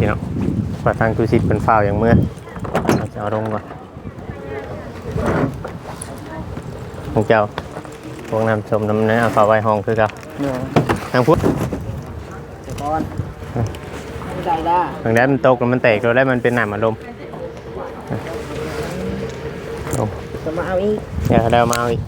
พี่น้องว่าทางตุสิตเป็นฝ้าวอย่างเมื่อเราจะเอาลงก่อนของเจ้าพวกน้ำชมน้ำเนื้อเอาเข้าไว้ห้องคือเกับเนาะทางพุทธเดี๋ยวก่อนได้ได้ทางแดนมันตกแล้วมันแตกแล้วได้มันเป็นหนามอารมณ์ลงจะมาเอาอีกเดี๋ยวเดี๋ยวมาเอาอีก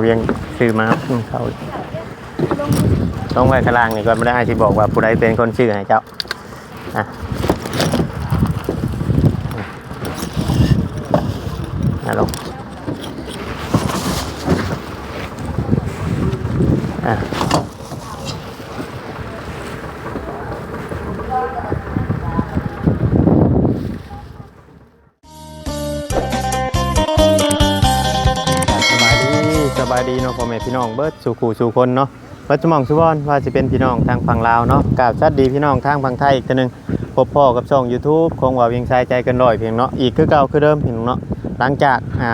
เวียงซื้อมาครับเขาต้องไว้ข้างล่างนี่ก่อนไม่ได้ที่บอกว่าผู้ใดเป็นคนชื่อให้เจ้าอะอะลง พี่น้องเบิร์ดสู่ขู่สู่คนเนาะวัดสมองสุวรรณว่าจะเป็นพี่น้องทางฝั่งลาวเนาะกราบสวัสดีพี่น้องทางฝั่งไทยอีกทีหนึงพบพ่อกับช่อง YouTube ของว่าเวียงชายใจกันร้อยเพียงเนาะอีกคือเก่าคือเดิมพี่น้องเนาะหลังจากอ่า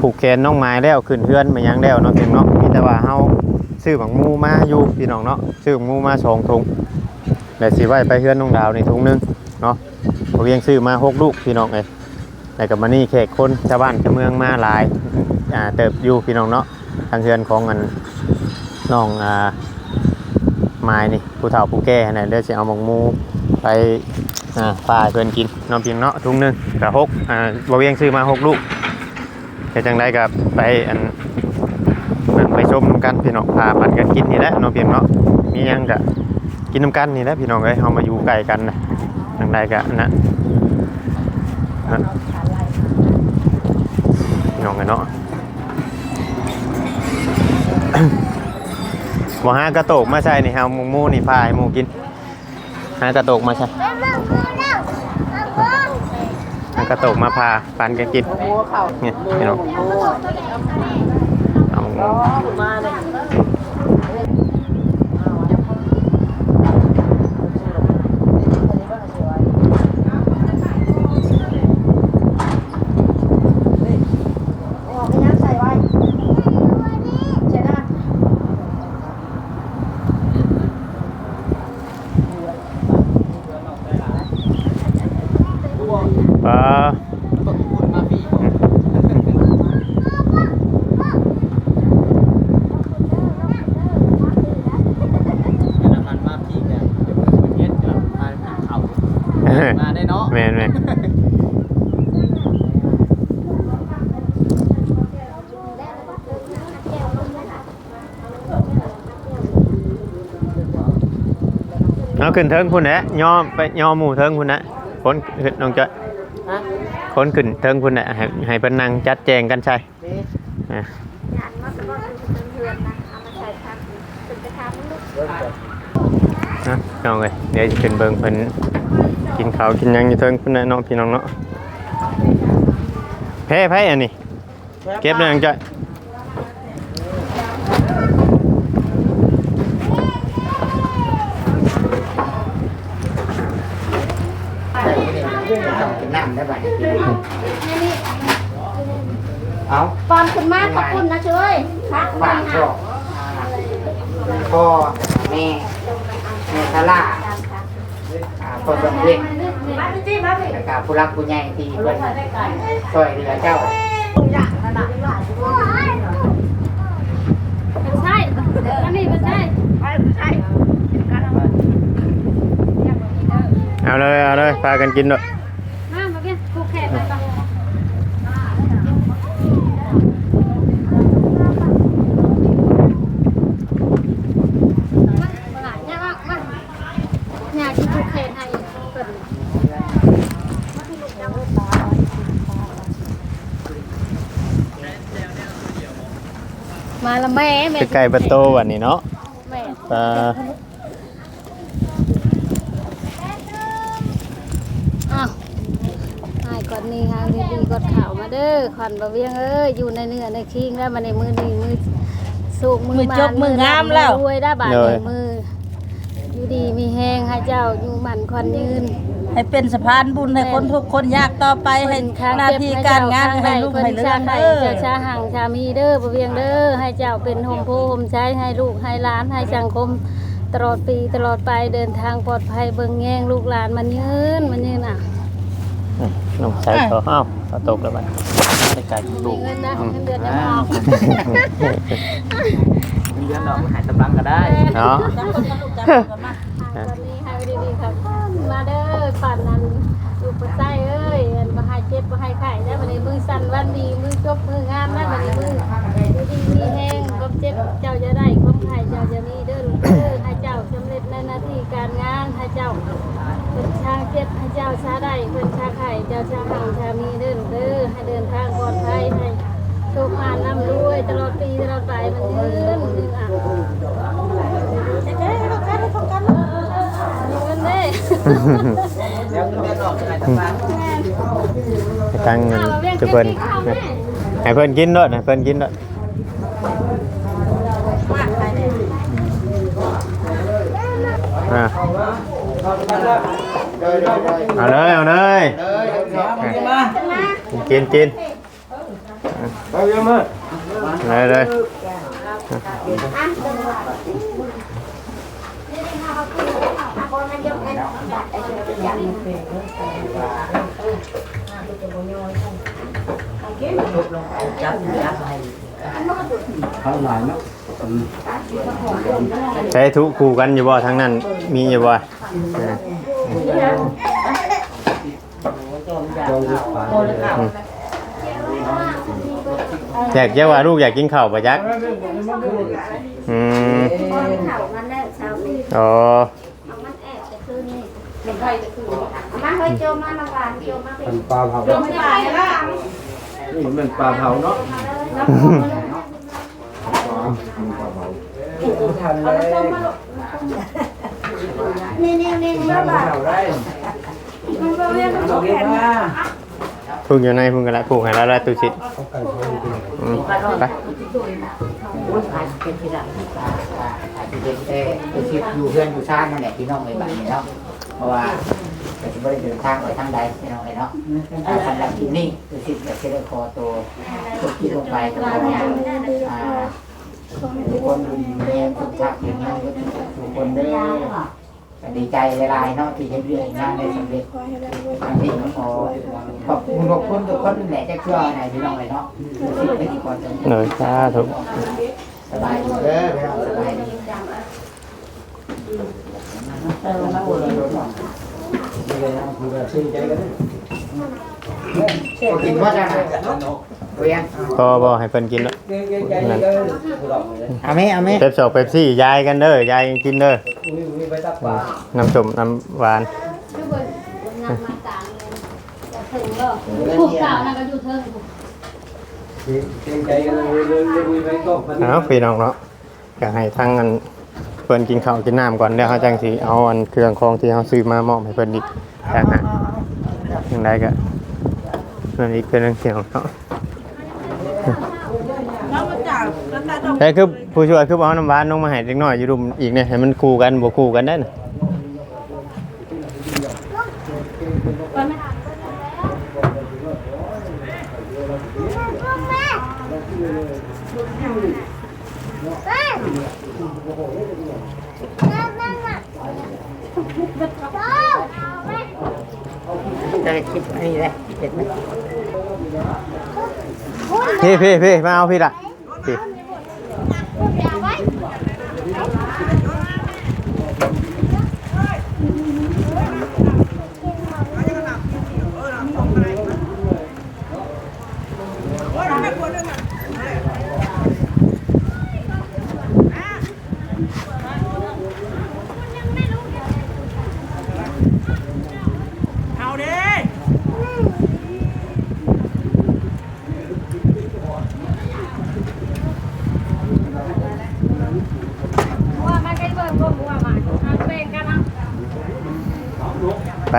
ผูกแขนน้องไม้แล้วขึ้นเฮือนมายังแล้วเนาะเพียงเนาะมีแต่ว่าเฮาซื้อบังมูมาอยู่พี่น้องเนาะซื้อบังมูมาสองถุงแล้วสิไว้ไปเฮือนน้องดาวในถุงนึงเนาะเวียงซื้อมาหกลูกพี่น้องเอ้ย แล้วก็มานี่แขกคนชาวบ้านชาวเมืองมาหลายอ่าเติบอยู่พี่น้องเนาะทางเฮือนของอันน้องอ่าไม้นี่ผู้เฒ่าผู้แก่นะเดี๋ยวจะเอาหมกมูไปอ่าฝ่ายเพื่อนกินน้องเพียงเนาะทุ่งหนึงกับหกอ่าบะเวียงซื้อมาหกลูกจะจังได้กับไปอันไปชมนำกันพี่น้องพาปันกันกินนี่แหละน้องเพียงเนาะมียังกะกินน้ำกันนี่แหละพี่น้องเอ้ยเอามาอยู่ใกล้กันนะจังได้กะนะพี่น้อง กันเนาะบ่หากระโตกมาใส่นี่เฮาหมูหมูนี่พายหมูกินหากระโตกมาใส่หากระโตกมาพาปันกันกินเข่าเนี่ยพี่น้องเอาหมูมาเลย ปลา มาปีน้ำมันมาพี่เนี่ยเดี๋ยวประเทศจะมาพี่เขามาได้ เนาะแม่นแม่นเอาขึ้นเทิงคุณแหละย่อไปย่อหมู่เทิงคุณนะคนขึ้นน้องจ้อยฮะคนขึ้นเทิงคุณนะให้ให้เพิ่นนั่งจัดแจงกันใช่นี่อะงานมาสมอเป็นเพื่อนนะเอามาใส่ทำเป็นกระทำลูกเริ่มก่อนนะน้องเอ้ยเดี๋ยวจะขึ้นเบิ่งเพิ่น กินข้าวกินหยังอยู่เทิงคุณนะน้องพี่น้องเนาะแพ้ไผอันนี้เก็บเลยน้องจ้อยกินน้ำได้ไหมเอาปอนคุณมากขอบคุณนะช่วยพักฝากบอกพ่อแม่แม่ทาร่าอ่า คนบำเพ็ญแล้วก็ผู้รักผู้ใหญ่ที่เพิ่นช่วยเหลือเจ้าใช่แล้วนี่มันใช่เอาเลยเอาเลยพากันกินด้วย มามาเบี้ยผูกแขนไปก่อนเนี่ยว่าว่าเนี่ยที่ผูกแขนให้เกิด มาละแม่แม่ใกล้ๆประตูวันนี้เนาะแม่ปลาอ้าวหายก่อนนี้หางดีๆกดข่าวมาเด้อขวัญบะเวียงเอ้ยอยู่ในเนื้อในคิงแล้วมาในมือนี้มือสูกมือมือจบมืองามแล้ว รวยได้บาทในมืออยู่ ดีมีแห้งให้เจ้าอยู่หมันควันยืน ให้เป็นสะพานบุญให้คนทุกคนยากต่อไปให้หน้าที่การงานให้ลูกให้เรือนให้เด้อเจ้าชาหังชามีเด้อบ่เวียงเด้อให้เจ้าเป็นโฮมโพโฮมใช้ให้ลูกให้หลานให้สังคมตลอดปีตลอดไปเดินทางปลอดภัยเบิ่งแย่งลูกหลานมันยืนมันยืนอะน้องใส่เขาอ้าวเขาตกแล้วบัดใส่ไก่ดูมีเงินนะเงินเดือนจะออก เดือนดอกหายตำลังก็ได้เนาะจับคนมาลูกจับคนมาวันนี้ให้ดีๆครับมาเด้อปั่นนั้นลูกปลาไส้เอ้ยอันบ่ให้เจ็บบ่ให้ไข้ได้วันนี้มือสั่นวันดีมือจบมืองามได้วันนี้มือดีมีแห้งความเจ็บเจ้าจะได้ความไข้เจ้าจะมีเด้อลูกเด้อให้เจ้าสำเร็จในหน้าที่การงานให้เจ้าเป็นชางเจ็บให้เจ้าชาได้เป็นชาไข่เจ้าชาหังชามีเดินเด้อให้เดินทางปลอดภัยให้ โชคมานำรวยตลอดปีตลอดไปมันยืนยืนอะเอ้ยต้องการให้ต้องการมีเงินเด้เดี๋ยวเดือนดอกหายตำลังให้ตั้งเงินจะเพิ่นให้เพิ่นกินด้วยให้เพิ่นกินด้วยอะเอาเลยเอาเลยมากินกิน เลยเลยจับจับให้ใช้ทุกคู่กันอยู่บ่ทั้งนั้นมีอยู่บ่อะ อยากจะว่าลูกอยากกินข้าวปะจักอืมเขามันแน่ชาวนี้อ๋อมันแอบจะคืนนี่เป็นใครจะคืนมาเฮ้ยโจมามาหวานโจมาเป็นปลาเผาโจไม่ได้ละนี่มันปลาเผาเนาะนี่นี่นี่นี่แบบเผาได้มันก็เรียกมันเราเรียกว่าพึ่งอยู่ในพึ่งกันละผูกให้แล้วละตุชิดอืม ไปอุ้ยผ่านเป็นที่ละอาจจะเป็นแต่ตัวชิดอยู่เพื่อนอยู่ชาตินั่นแหละพี่น้องในบ้านนี้เนาะเพราะว่าแต่จะไม่ได้เดินทางไปทางใดพี่น้องเลยเนาะสำหรับที่นี่ตัวชิดแบบเชลคอตัวตัวที่ลงไปตัวอ่าทุกคนดูดีแม่ทุกทักอย่างนี้ทุกคนได้ ดีใจหลายๆเนาะที่เห็นเรื่องงานได้สำเร็จอันนี้ก็ขอขอบคุณขอบคุณทุกคนแหละจะเชื่อไหนพี่น้องเลยเนาะที่ไม่ดีก่อนจะหน่อยสาธุสบายดีเด้อพี่น้องสบายดีเออมาบุญเลยเนาะคือแบบชื่นใจกัน กินว่าจะไหนเวียนก็บ่ให้เพิ่นกินแล้วเนหลอกเลยเอาไหมเอาไหมเป๊ปสองเป๊ปซี่ยายกันเด้อยายกินเด้ออุ้ยอุ้ยไปตักปลาน้ำส้มน้ำหวานเบิร์นำตาลจะถึงก็ผูกเก่านั่นก็อยู่เทิงเก่งใจกันเลยเลยเลยอุ้ยไปก็มันเอาพี่น้องเนาะอยากให้ทั้งอันเพิ่นกินข้าวกินน้ำก่อนเดี๋ยวเขาจังสิเอาอันเครื่องของที่เขาซื้อมามอบให้เพิ่นอีกต่างหายังไงก็ เพิ่นอีกเป็นเรื่องเสียงเนาะแต่คือผู้ช่วยคือเอาน้ำหวานลงมาให้เล็กน้อยอยู่รุมอีกเนี่ยให้มันคู่กันบ่คู่กันได้น่ะจะคิดนี่เลยเห็นไหม พี่พี่พี่มาเอาพี่ละ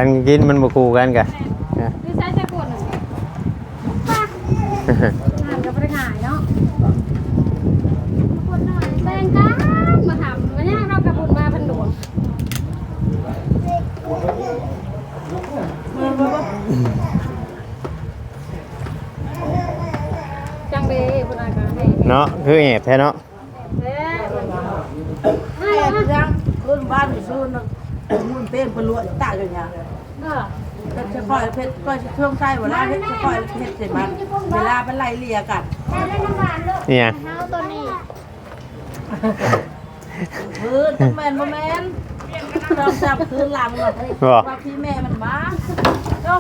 การกินมันบ่คู่กันกะนี่ใช้จะกดหน่อยปหานกับไปขายเนาะกดหน่อยแบ่งกันมาทำวันนี้เรากระบุญมาพันดวงจังเบย์คุณอาการให้เนาะคือแอบแท้เนาะแท้ให้จังรุ่นบ้านอยู่ซูนมุ่นเต้นปลวดตาอยู่เนี่ย ก็จะคอยเพชรก็จะช่วงใต้เวลาเพชรจะคอยเพชรเสร็จมันเวลาเป็นไล่เลี่ยกันเนี่ยเฮาตัวนี้พื้นแมนบ่แมนต้องจับคืนหลังเลยบ่ว่าพี่แม่มันมา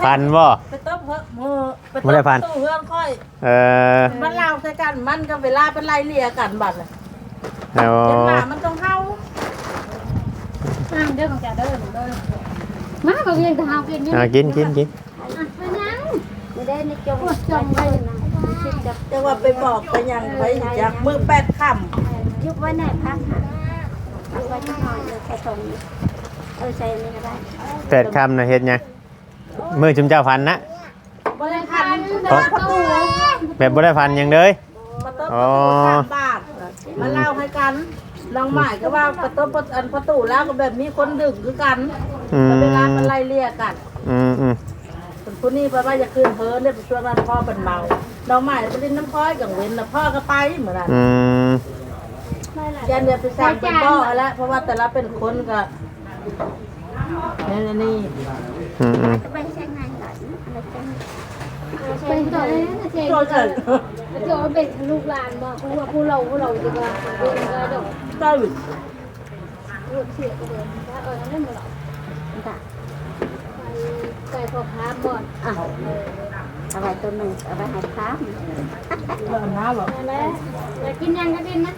ฟันบ่ไปตบเพิ่มมือไปตบ่ได้ฟันตู้เพื่อนค่อย เออมันเล่าใส่กันมันก็เวลาเป็นไล่เลี่ยกันบัดน่ะเอาเห็นว่ามันต้องเข้าอ่าเด้อของแกเด้อเด้อ มาก็ยังจะเฮากินอยู่เอากินกินกินอะไปยังไม่ได้ในจงจงไว้นะคิดกับจะว่าไปบอกไปยังไปจากมือแปดค่ยุบไว้ไหนพักค่ะยุบไว้ที่หน่อยเลยใส่ตรงนี้เออใส่นี่ก็ได้แปดคำนะเฮ็ดหยังมือจุมเจ้าฟันนะำบริคันเพราะประตูแบบบ่ได้ฟันหยังเลยประตูประตูสามบาทมาเล่าให้กันลองหมายก็ว่าประตูประตูอันประตูแล้วก็แบบมีคนดึงคือกัน อืม แต่เวลาเป็นไล่เลี่ยกันอืมอืมคนผู้นี้แปลว่าจะคืนเพิ่นเนี่ยช่วงนั้นพ่อเป็นเมาน้องใหม่ไปเล่นน้ำพ้อยกับเว้นแล้วพ่อก็ไปเหมือนกันอืมยันเดียวไปสั่งเป็นบ่อแล้ว เพราะว่าแต่ละเป็นคนก็นี่นี่นี่อืมอืมไปใช้งานก่อนอะไรกันเป็นตัวเองนะเจ๊โจเฉยเดี๋ยวเป็นลูกหลานบอกผู้ว่าผู้เราผู้เราจะมาเป็นก็เดี๋ยวเจ้าลูกเสียก็เดี๋ยวถ้าเออนั่นมันหรอก ค่ะไปไก่พอค้าบ่อนอะเอาไว้ตัวหนึ่งเอาไว้ให้ค้าเรื่องน้าหรอนั่นแหละอยากกินยังก็กินนะ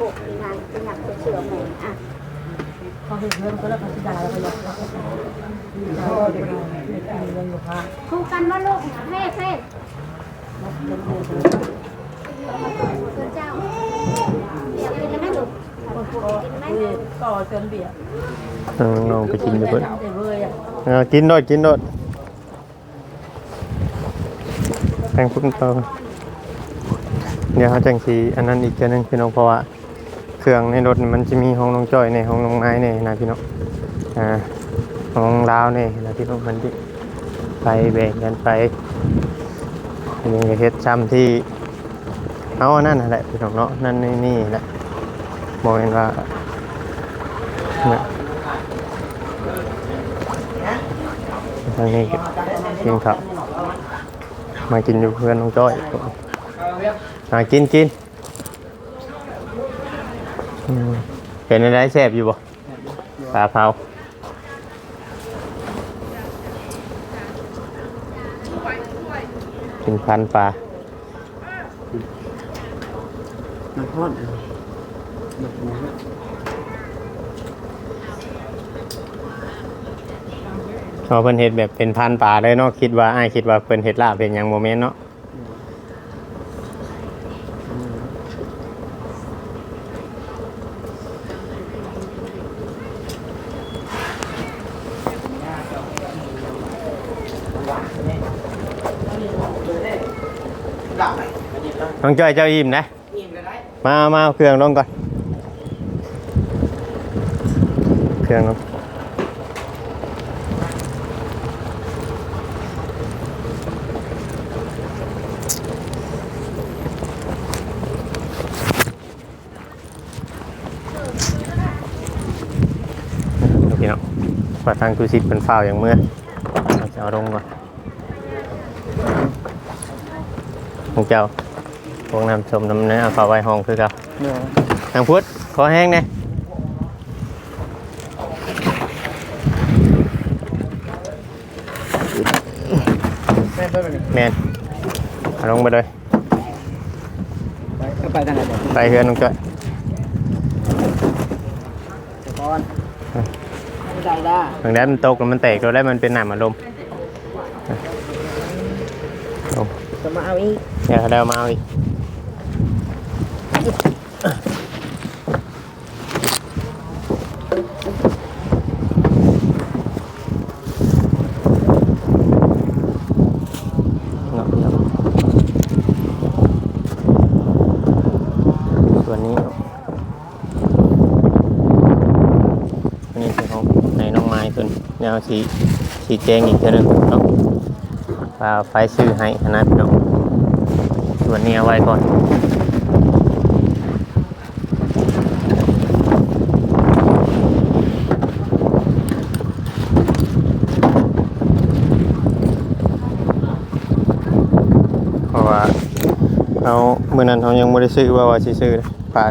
ปลูกงานกินยังเชื่อแม่อะเขาเห็นเพื่อนก็แล้วเขาสิดาแล้วก็ยกพ่อเด็กเด็กมีเงินอยู่ค่ะคู่กันว่าลูกเพ่เพ่เจ้าเดี๋ยวกินไหมลูก ต่อจนเบียดเอาน้องไปกินอยู่เพิ่นเดี๋ยวเว้ยอะเอากินโดดกินโดดแตงพุ่นต่อเดี๋ยวเขาจังสีอันนั้นอีกเทื่อนึงพี่น้องเพราะว่าเครื่องในรถนี่มันจะมีห้องน้องจ้อยในห้องน้องไม้ในนะพี่น้องอ่าห้องลาวนี่นะพี่น้องมันที่ไปแบ่งกันไปยังจะเฮ็ดซ้ำที่เอาอันนั่นนั่นแหละพี่น้องเนาะนั่นนี่นี่แหละ บอกเห็นว่าเนี่ยทางนี้กินครับ มากินอยู่เพื่อนน้องจ้อยมากินกินเป็นอะไรแซ่บอยู่บ่ปลาเผากินพันปลาน้ำทอด เอาเพิ่นเฮ็ดแบบเป็นพันปลาเลยเนาะคิดว่าอ้ายคิดว่าเพิ่นเฮ็ดลาบเป็นหยังโมเมนต์เนาะน้องจ้อยเจ้าอิ่มนะ มามาเอาเครื่องลงก่อน เครื่องลงพี่น้องว่าทางทูซิปเป็นฝ้าวอย่างเมื่อเราจะเอาลงก่อนของเจ้าพวกน้ำชมน้ำเนื้อเอาเข้าไว้ห้องคือครับเนาะทางพุทธขอแห้งเนี่อย แม่ไปไป แมนเอาลงไปเลยไปไปทางไหนเดี๋ยวไปเฮือนน้องจ้อยก่อนได้ได้บางแดดมันตกแล้วมันแตกแล้วได้มันเป็นหนามอารมณ์ลงจะมาเอาอีกเดี๋ยวเขาได้เอามาเอาอีกเนาะครับส่ว นี้นาะอันนี้คือของในน้องไม้ส่วนแนวสีสีแจงอีกเท่านึงเนาะว่าไฟซื้อให้ขนาดเนาะส่วนนี้เอาไว้ก่อนเพราะว่าเอาเมื่อนั้นเขายังไม่ได้ซื้อว่าว่าสิซื้อเลย ปลา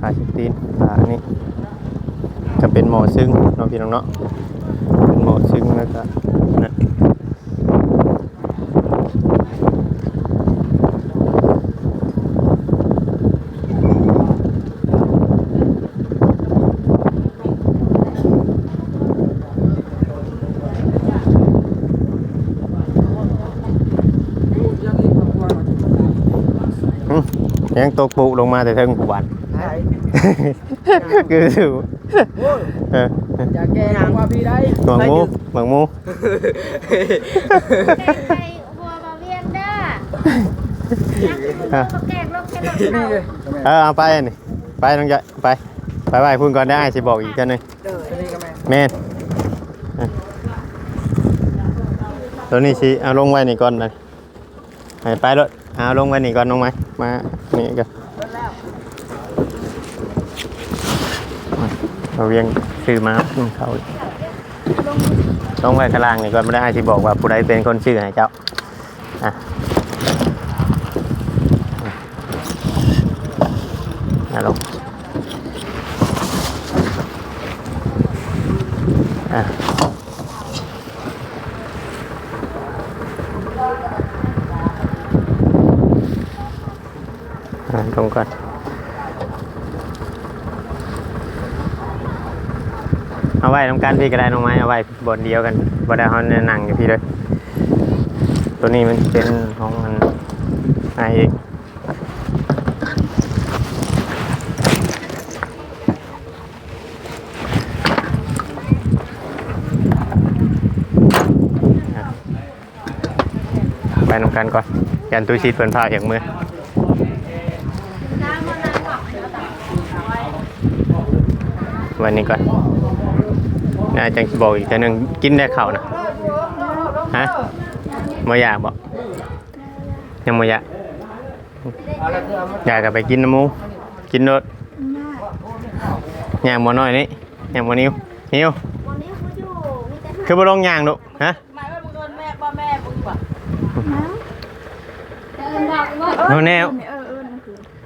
ปลาชิตีนปลาอันนี้ก็เป็นหมอซึ่งเนาะพี่น้องเนาะเป็นหมอซึ่งแล้วก็นะหึ ยังตกปุลงมาแต่เทิงผู้บันคือสิวเอออย่าแกงว่าพี่ได้หมังมูหมังมูแกงไก่หัวบะเวียนเด้ออะแกงลงแกงลงเขาเออเอาไปอันนี่ไปน้องใหญ่ไป ไปไปพูดก่อนได้สิบอกอีกกันหนึงแม่นอะตัวนี้สิเอาลงไว้นี่ก่อนนะให้ไปรถ เอาลงไปนี่ก่อนน้องไหมมานี่กันเราเวียงชื่อมาอืมเขาลงไปข้างล่างนี่ก่อนไม่ได้ที่บอกว่าผู้ใดเป็นคนชื่อให้เจ้าอะลง à à không cần เอาไว้ทำการพี่ก็ได้น้องไม้เอาไว้บนเดียวกันบ่ได้เขานั่งอยู่พี่เลยตัวนี้มันเป็นของมันไอเองไปนำกันก่อนยันตุชิดเพิ่นพาอย่างมือวันนี้ก่อน น่าจังสิบอกอีกแต่หนึ่งกินได้ข้าวนะฮะบ่อยากบอกยังบ่อยากอยากก็ไปกินน้ำหมูกินรถย่างบ่น้อยนี่ย่างบ่นิ้วนิ้ววันนี้เขาอยู่มีแต่คือบ่ลงย่างดุฮะหมายว่ามึงโดนแม่บ่แม่มึงบ่เดินบอกว่าโน่นแนว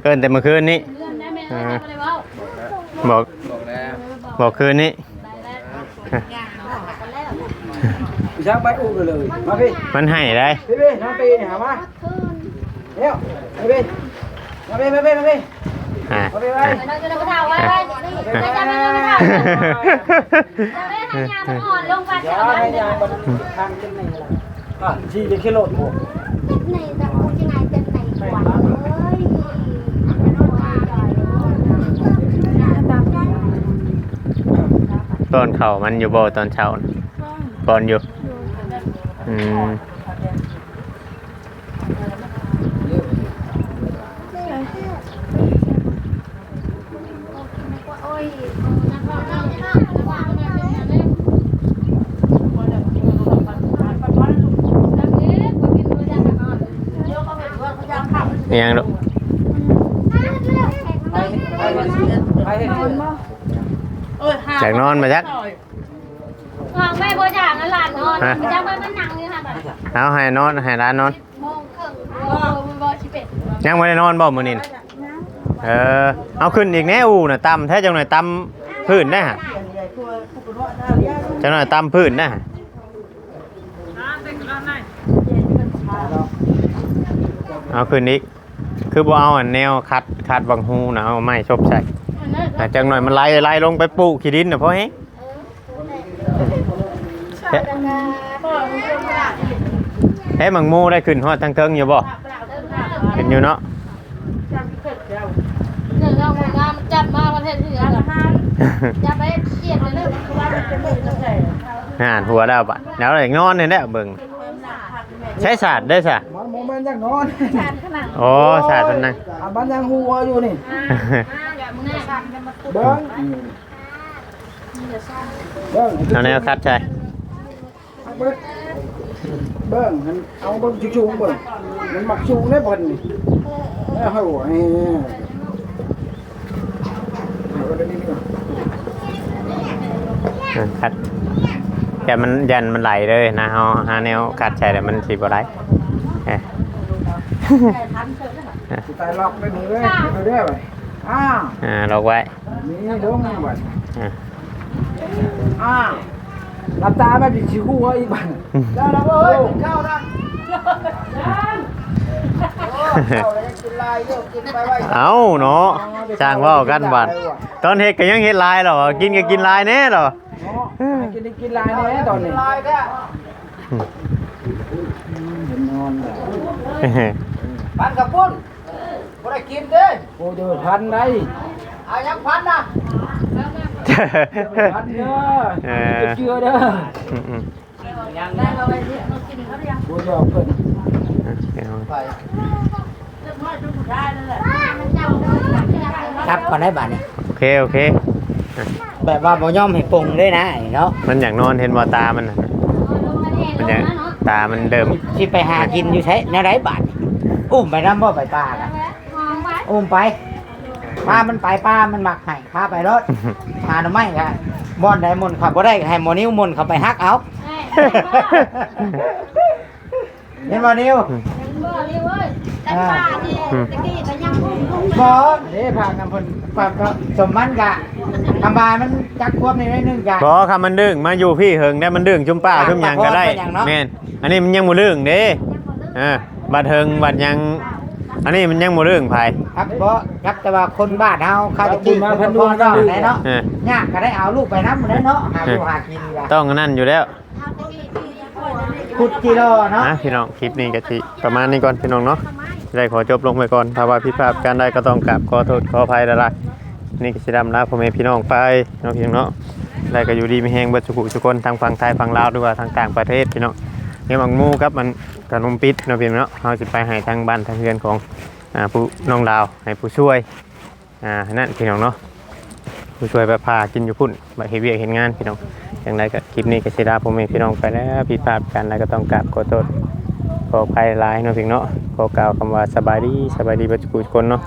เอินแต่เมื่อคืนนี้เรื่องได้ไหมเอออะไรวะบอกบอกแล้วบอกคืนนี้พี่ ช้างไปอุ้มเลย มาพี่มันให้ได้พี่พี่น้องปีหามาเดี๋ยวพี่พี่มาพี่มาพี่มาพี่อ่ามาพี่มาเราจะเราเท่าไว้ได้ได้จะไม่ได้เท่าเราได้ทำงานอ่อนลงกันเดี๋ยวเอาไว้ให้ในยายบนทางขึ้นนี่ละอะชี้จะขึ้นรถผมแต่กูจะไงเต็มไหนกว่าเอ้ย ตอนเข่ามันอยู่บ่ตอนเช้าน่ะก่อนอยู่อืมโอ้ยนักร้องนักร้องนัก อ้ยหาอยากนอนมาจักวางไม่พอจากนั่นหลานนอนมันจะไปมันนั่งนี่ค่ะแบบเอาให้นอนให้ร้านนอนโมงครึ่งโอ้มันบอชิเป็ดยังไม่ได้นอนบ่มื้อนี้น่ะเออเอาขึ้นอีกแน่อูน่ะต่ำแท้จังหน่อยต่ำพื้นได้ฮะจังหน่อยต่ำพื้นได้ฮะเอาขึ้นอีกคือบ่เอาอันแนวคัดคัดบังฮูนะเอาไม้ชบใส่ แต่จังหน่อยมันไล่ไล่ลงไปปลูกขี้ดินนะพ่อเฮ้เฮ้มังมูได้ขึ้นฮอดทางเทิงอยู่บ่ขึ้นอยู่เนาะหนึ่งเอางามจัดมาประเทศที่อื่นอย่าไปเกลียดเลยห่านหัวแล้วปะแล้วอะไรนอนเนี่ยแหละเบิ่งใช้ศาสตร์ได้ซะมันโมเมนต์ยังนอนโอ้ศาสตร์มันนั่งอะบ้านยังหัวอยู่นี่มึงแน่ เบิ้งเบิ้งเอาแนวคัดใช่เบิ้งเบิ่งมันเอาเบิ่งชูงๆเบิ่งมันมักชูงได้บ่นี่แล้วเฮาไอ้เอาก็ได้นี่ก่อนเออคัดแต่มันยันมันไหลเลยนะเฮาหาแนวคัดใช่แต่มันสิบ่ได้เอ้ยสิตายล็อกไปนี่เลยเอาเด้อไป อ้าวอ่าล็อกไว้นี่ลงบัดอ่าอ้าวหลับตามาดิสิฮู้ว่าอีกบัดแล้วแล้วเอ้ยกินข้าวนะข้าวแล้วกินลายเด้อกินไปไว้เอาเนาะจ้างเว่ากันบัดตอนเฮ็ดก็ยังเฮ็ดลายหรอกินก็กินลายแน่หรอเนาะกินได้กินลายแน่ตอนนี้ลายแท้เห็นนอนแล้วพันกับปุ้น บ่ได้กินเด้โอ้เดือพันได้เอายังพันนะพันเด้อเออเชื่อเด้ออืมอืมโอ้ยอกเพิ่นเอาไปครับก่อนได้บัดนี้โอเคโอเค แบบว่าบ่ยอมให้ปรุงด้วยนะเนาะมันอยากนอนเห็นบ่ตามันน่ะมันอยากตามันเดิม สิไปหากินอยู่ใช้แนวไหนบัดนี้อุ้มไปนำบ่ไปป้ากันห อมไว้อุ้มไปป้ามันไปป้ามันมักให้พาไปรถหาหน่อไม้ก็ม่อนได้มนต์ขับบ่ได้ก็ให้หมอนิ้วมนต์เข้าไปฮักเอาเอ้ยเห็นบ่เห็นบ่นิ้วเห็นบ่นี่เว้ยแต่ป้านี่ตะกี้ก็ยังพุ่งพุ่งบ่เด้พากันเพิ่นปรับก็สมมันกะทำบานมันจักควบนี่ได้นึงกะบอคำมันดึงมาอยู่พี่เฮิงได้มันดึงจุ่มป้าปากจุ่มหยังก็ได้ปากพอดไปหยังเนาะแม่นอันนี้มันยังบ่ดึงเด้เอ่าบัดเฮิงบัดหยัง อันนี้มันยังบ่ดึงไผครับบ่ครับแต่ว่าคนบ้านเฮาเขาจะกินเพิ่นพ่อเนาะได้เนาะเออยากก็ได้เอาลูกไปนำได้เนาะหาอยู่หากินกะต้องอันนั่นอยู่แล้วขุดกิโลเนาะนะพี่น้องคลิปนี้ก็สิประมาณนี้ก่อนพี่น้องเนาะได้ขอจบลงไปก่อนถ้าว่าผิดพลาดการใดก็ต้องกราบขอโทษขออภัยละลายนี่ก็สิดำลาพ่อแม่พี่น้องไปเนาะพี่น้องเนาะได้ก็อยู่ดีมีแฮงเบิดสุขุทุกคนทางฝั่งไทยฝั่งลาวด้วยว่าทางต่างประเทศพี่น้องเนี่ยมังมูครับมัน ขนมปิดเนาะพี่น้องเนาะเราสิไปให้ทางบ้านทางเรือนของอ่าผู้น้องดาวให้ผู้ช่วยอ่านั่นพี่น้องเนาะผู้ช่วยไปพากินอยู่พุ่นมาเฮ็นเวียกเห็นงานพี่น้องอย่างไรก็คลิปนี้ก็สิลาพ่อแม่พี่น้องไปแล้วผิดพลาดกันแล้วก็ต้องกราบขอโทษขออภัยหลายเนาะพี่น้องเนาะขอกล่าวคำว่าสบายดีสบายดีเบัจจุกุทุกคนเนาะ